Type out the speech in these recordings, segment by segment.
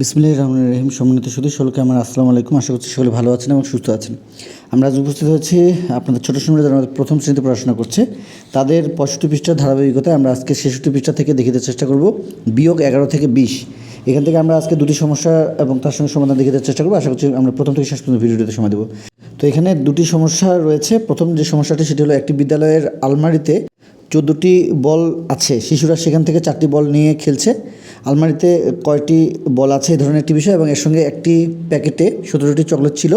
বিসমিল্লাহির রহমানির রহিম। সম্মানিত শুধু সকলকে আমার আসসালামু আলাইকুম। আশা করছি সকলে ভালো আছেন এবং সুস্থ আছেন। আমরা আজ উপস্থিত হয়েছি আপনাদের ছোটো সময় যারা আমাদের প্রথম শ্রেণীতে পড়াশোনা করছে, তাদের পঁয়ষট্টি পৃষ্ঠার ধারাবাহিকতায় আমরা আজকে ছেষট্টি পৃষ্ঠা থেকে দেখিতে চেষ্টা করব। বিয়োগ এগারো থেকে বিশ। এখান থেকে আমরা আজকে দুটি সমস্যা এবং তার সঙ্গে সমাধান দেখিতে চেষ্টা করব। আশা করছি আমরা প্রথম থেকে শেষ পর্যন্ত ভিডিওটিতে সময় দেবো। তো এখানে দুটি সমস্যা রয়েছে। প্রথম যে সমস্যাটি, সেটি হলো একটি বিদ্যালয়ের আলমারিতে চোদ্দোটি বল আছে। শিশুরা সেখান থেকে চারটি বল নিয়ে খেলছে। আলমারিতে কয়টি বল আছে এই ধরনের একটি বিষয় এবং এর সঙ্গে একটি প্যাকেটে সতেরোটি চকলেট ছিল।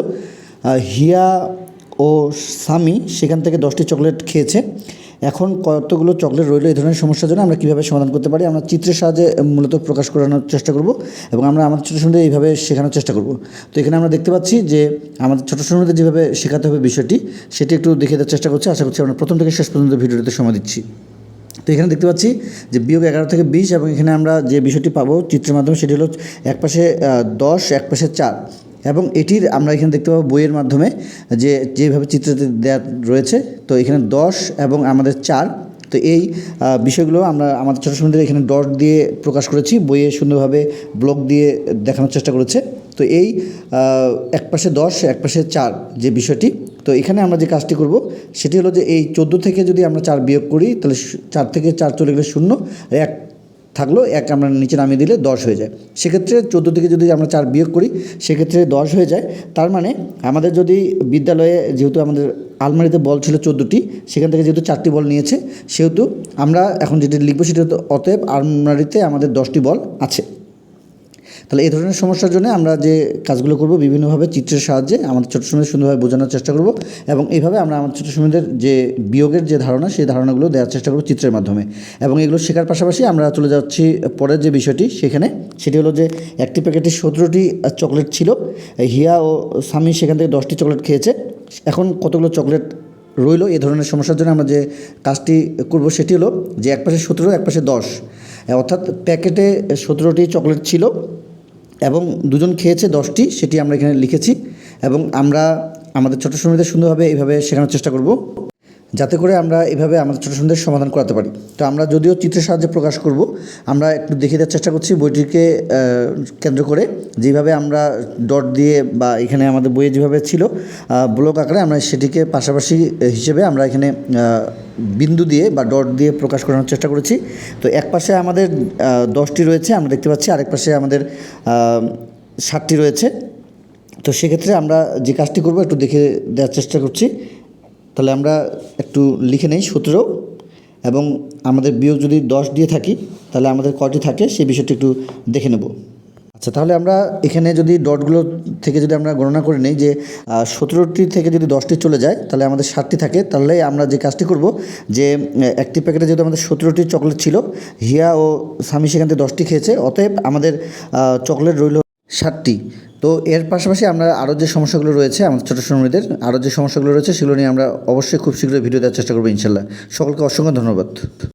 হিয়া ও সামি সেখান থেকে দশটি চকলেট খেয়েছে। এখন কতগুলো চকলেট রইল এই ধরনের সমস্যার জন্য আমরা কীভাবে সমাধান করতে পারি? আমরা চিত্রের সাহায্যে মূলত প্রকাশ করানোর চেষ্টা করব এবং আমরা আমাদের ছোটো সময় এইভাবে শেখানোর চেষ্টা করব। তো এখানে আমরা দেখতে পাচ্ছি যে আমাদের ছোটো সময়তে যেভাবে শেখাতে হবে বিষয়টি, সেটি একটু দেখে দেওয়ার চেষ্টা করছি। আশা করছি আমরা প্রথম থেকে শেষ পর্যন্ত ভিডিওটিতে সময় দিচ্ছি। তো এখানে দেখতে পাচ্ছি যে বিয়োগ এগারো থেকে বিশ এবং এখানে আমরা যে বিষয়টি পাবো চিত্রের মাধ্যমে সেটি হলো এক পাশে দশ, এক পাশে চার। এবং এটির আমরা এখানে দেখতে পাবো বইয়ের মাধ্যমে যে যেভাবে চিত্রতে দেওয়া রয়েছে। তো এখানে দশ এবং আমাদের চার। তো এই বিষয়গুলো আমরা আমাদের ছোটো সময় এখানে ডট দিয়ে প্রকাশ করেছি। বইয়ে সুন্দরভাবে ব্লক দিয়ে দেখানোর চেষ্টা করেছে। তো এই এক পাশে দশ, এক পাশে চার যে বিষয়টি। তো এখানে আমরা যে কাজটি করব সেটি হলো যে এই চোদ্দ থেকে যদি আমরা চার বিয়োগ করি, তাহলে চার থেকে চার চলে গেলে শূন্য। এক থাকল, এক আমরা নিচে নামিয়ে দিলে দশ হয়ে যায়। সেক্ষেত্রে চোদ্দ থেকে যদি আমরা চার বিয়োগ করি, সেক্ষেত্রে দশ হয়ে যায়। তার মানে আমাদের যদি বিদ্যালয়ে যেহেতু আমাদের আলমারিতে বল ছিল চোদ্দোটি, সেখান থেকে যেহেতু চারটি বল নিয়েছে, সেহেতু আমরা এখন যেটি লিখব সেটি অতএব আলমারিতে আমাদের দশটি বল আছে। তাহলে এই ধরনের সমস্যার জন্য আমরা যে কাজগুলো করব বিভিন্নভাবে চিত্রের সাহায্যে আমাদের ছোটো সময় সুন্দরভাবে বোঝানোর চেষ্টা করব এবং এইভাবে আমরা আমাদের ছোটো সময়দের যে বিয়োগের যে ধারণা, সেই ধারণাগুলো দেওয়ার চেষ্টা করব চিত্রের মাধ্যমে। এবং এগুলো শেখার পাশাপাশি আমরা চলে যাচ্ছি পরের যে বিষয়টি সেখানে, সেটি হলো যে একটি প্যাকেটে সতেরোটি চকলেট ছিল। হিয়া ও স্বামী সেখান থেকে দশটি চকলেট খেয়েছে। এখন কতগুলো চকলেট রইল এই ধরনের সমস্যার জন্য আমরা যে কাজটি করব সেটি হলো যে এক পাশে সতেরো এক পাশে দশ। অর্থাৎ প্যাকেটে সতেরোটি চকলেট ছিল। এবং দুজন খেয়েছে দশটি, সেটি আমরা এখানে লিখেছি এবং আমরা আমাদের ছোটো সময়দের সুন্দরভাবে এইভাবে শেখানোর চেষ্টা করব। যাতে করে আমরা এভাবে আমাদের ছোটো সন্ধ্যের সমাধান করাতে পারি। তো আমরা যদিও চিত্রের সাহায্যে প্রকাশ করব, আমরা একটু দেখিয়ে দেওয়ার চেষ্টা করছি বইটিকে কেন্দ্র করে। যেভাবে আমরা ডট দিয়ে বা এখানে আমাদের বইয়ে যেভাবে ছিল ব্লক আকারে আমরা সেটিকে পাশাপাশি হিসেবে আমরা এখানে বিন্দু দিয়ে বা ডট দিয়ে প্রকাশ করানোর চেষ্টা করেছি। তো এক পাশে আমাদের দশটি রয়েছে, আমরা দেখতে পাচ্ছি। আরেক পাশে আমাদের ষাটটি রয়েছে। তো সেক্ষেত্রে আমরা যে কাজটি করব, একটু দেখে দেওয়ার চেষ্টা করছি। তাহলে আমরা একটু লিখে নেই সতেরো এবং আমাদের বিয়োগ যদি দশ দিয়ে থাকি, তাহলে আমাদের কয়টি থাকে, সেই বিষয়টি একটু দেখে নেব। আচ্ছা তাহলে আমরা এখানে যদি ডটগুলো থেকে যদি আমরা গণনা করে নিই যে সতেরোটি থেকে যদি দশটি চলে যায়, তাহলে আমাদের ষাটটি থাকে, তাহলে আমরা যে কাজটি করব যে একটি প্যাকেটে যেহেতু আমাদের সতেরোটি চকলেট ছিল, হিয়া ও স্বামী সেখান থেকে দশটি খেয়েছে, অতএব আমাদের চকলেট রইল ষাটটি তো এর পাশাপাশি আমরা আরও যে সমস্যাগুলো রয়েছে আমাদের ছোটো শ্রমিকদের, আরও যে সমস্যাগুলো রয়েছে, সেগুলো নিয়ে আমরা অবশ্যই খুব শীঘ্রই ভিডিও দেওয়ার চেষ্টা করব ইনশাল্লাহ। সকলকে অসংখ্য ধন্যবাদ।